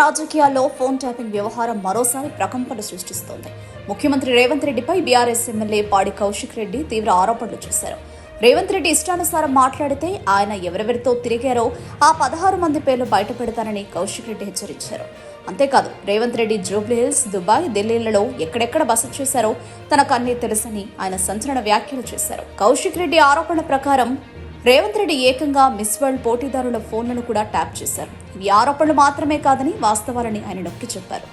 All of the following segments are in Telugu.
రాజకీయాల్లో ఫోన్ ట్యాపింగ్ వ్యవహారం మరోసారి ప్రకంపన సృష్టిస్తోంది. ముఖ్యమంత్రి రేవంత్ రెడ్డిపై బీఆర్ఎస్ ఎమ్మెల్యే పాడి కౌశిక్ రెడ్డి తీవ్ర ఆరోపణలు చేశారు. రేవంత్ రెడ్డి ఇష్టానుసారం మాట్లాడితే ఆయన ఎవరెవరితో తిరిగారో ఆ పదహారు మంది పేర్లు బయటపెడతానని కౌశిక్ రెడ్డి హెచ్చరించారు. అంతేకాదు రేవంత్ రెడ్డి జూబ్లీహిల్స్ దుబాయ్ ఢిల్లీలలో ఎక్కడెక్కడ బస చేశారో తనకు అన్నీ తెలుసని ఆయన సంచలన వ్యాఖ్యలు చేశారు. కౌశిక్ రెడ్డి ఆరోపణ ప్రకారం రేవంత్ రెడ్డి ఏకంగా మిస్ వరల్డ్ పోటీదారుల ఫోన్లను కూడా ట్యాప్ చేశారు. ఇవి ఆరోపణలు మాత్రమే కాదని వాస్తవాలని ఆయన నొక్కి చెప్పారు.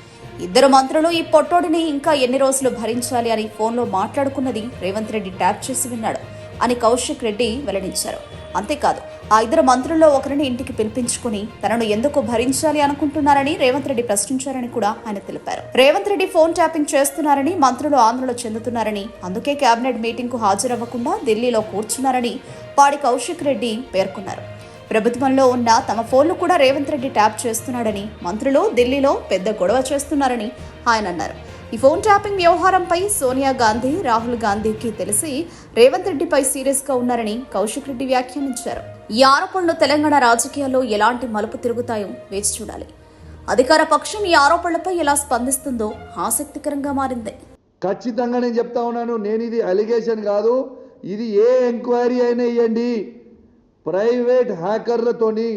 ఇద్దరు మంత్రులు ఈ పొట్టోడిని ఇంకా ఎన్ని రోజులు భరించాలి అని ఫోన్లో మాట్లాడుకున్నది రేవంత్ రెడ్డి ట్యాప్ చేసి విన్నాడు అని కౌశిక్ రెడ్డి వెల్లడించారు. అంతేకాదు ఆ ఇద్దరు మంత్రుల్లో ఒకరిని ఇంటికి పిలిపించుకుని తనను ఎందుకు భరించాలి అనుకుంటున్నారని రేవంత్ రెడ్డి ప్రశ్నించారని కూడా ఆయన తెలిపారు. రేవంత్ రెడ్డి ఫోన్ ట్యాపింగ్ చేస్తున్నారని మంత్రులు ఆందోళన చెందుతున్నారని అందుకే కేబినెట్ మీటింగ్కు హాజరవ్వకుండా ఢిల్లీలో కూర్చున్నారని పాడి కౌశిక్ రెడ్డి పేర్కొన్నారు. ప్రభుత్వంలో ఉన్న తమ ఫోన్లు కూడా రేవంత్ రెడ్డి ట్యాప్ చేస్తున్నాడని మంత్రులు ఢిల్లీలో పెద్ద గొడవ చేస్తున్నారని ఆయన అన్నారు. ఈ ఫోన్ ట్యాపింగ్ వ్యవహారంపై సోనియా గాంధీ రాహుల్ గాంధీకి తెలిసి రేవంత్ రెడ్డిపై సీరియస్గా ఉన్నారని కౌశిక్ రెడ్డి వ్యాఖ్యానించారు. ఈ ఆరోపణలు తెలంగాణ రాజకీయాల్లో ఎలాంటి మలుపు తిరుగుతాయో వేచి చూడాలి. అధికార పక్షం ఈ ఆరోపణలపై ఎలా స్పందిస్తుందో ఆసక్తికరంగా మారింది. ఖచ్చితంగా నేను చెప్తా ఉన్నాను నేను ఇది అలిగేషన్ కాదు ఇది ఏ ఎంక్వైరీ అయినా ఇవ్వండి ప్రైవేట్ హ్యాకర్లతోని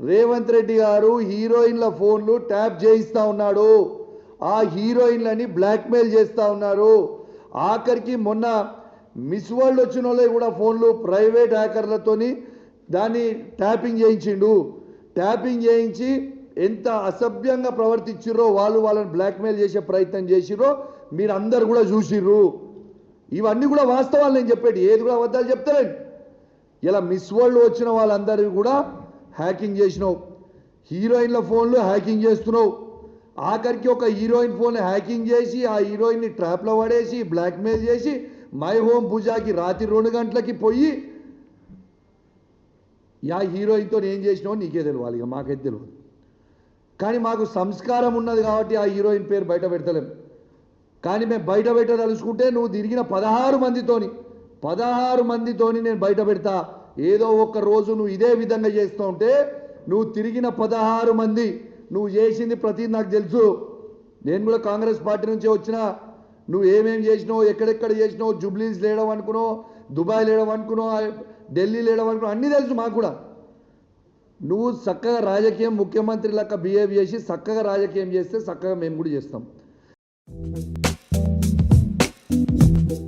రేవంత్ రెడ్డి గారు హీరోయిన్ల ఫోన్లు ట్యాప్ చేయిస్తూ ఉన్నాడు. ఆ హీరోయిన్లని బ్లాక్మెయిల్ చేస్తూ ఉన్నారు. ఆఖరికి మొన్న మిస్ వరల్డ్ వచ్చిన వాళ్ళవి కూడా ఫోన్లు ప్రైవేట్ హ్యాకర్లతోని దాన్ని ట్యాపింగ్ చేయించిండు. ట్యాపింగ్ చేయించి ఎంత అసభ్యంగా ప్రవర్తించిర్రో వాళ్ళు వాళ్ళని బ్లాక్మెయిల్ చేసే ప్రయత్నం చేసిర్రో మీరు అందరు కూడా చూసిర్రు. ఇవన్నీ కూడా వాస్తవాలు నేను చెప్పేది ఏది కూడా అబద్ధాలు చెప్తారండి ఇలా మిస్ వరల్డ్ వచ్చిన వాళ్ళందరివి కూడా హ్యాకింగ్ చేసినావు. హీరోయిన్ల ఫోన్లు హ్యాకింగ్ చేస్తున్నావు. ఆఖరికి ఒక హీరోయిన్ ఫోన్ హ్యాకింగ్ చేసి ఆ హీరోయిన్ని ట్రాప్లో పడేసి బ్లాక్మెయిల్ చేసి మై హోమ్ పూజాకి రాత్రి రెండు గంటలకి పోయి యా హీరోయిన్తో ఏం చేసినావో నీకే తెలియాలి ఇక మాకైతే తెలియదు కానీ మాకు సంస్కారం ఉన్నది కాబట్టి ఆ హీరోయిన్ పేరు బయట పెడతలేం. కానీ మేము బయట పెట్టదలుచుకుంటే నువ్వు తిరిగిన పదహారు మందితోని పదహారు మందితోని నేను బయట పెడతా. ఏదో ఒక రోజు నువ్వు ఇదే విధంగా చేస్తూ ఉంటే నువ్వు తిరిగిన పదహారు మంది నువ్వు చేసింది ప్రతి నాకు తెలుసు. నేను కూడా కాంగ్రెస్ పార్టీ నుంచే వచ్చిన. నువ్వు ఏమేమి చేసినావు ఎక్కడెక్కడ చేసినావు జుబ్లీస్ లేడం అనుకున్నావు దుబాయ్ లేడం అనుకున్నావు ఢిల్లీ లేడం అనుకున్నావు అన్నీ తెలుసు మాకు కూడా. నువ్వు చక్కగా రాజకీయం ముఖ్యమంత్రి లెక్క బిహేవ్ చేసి చక్కగా రాజకీయం చేస్తే చక్కగా మేము కూడా చేస్తాం.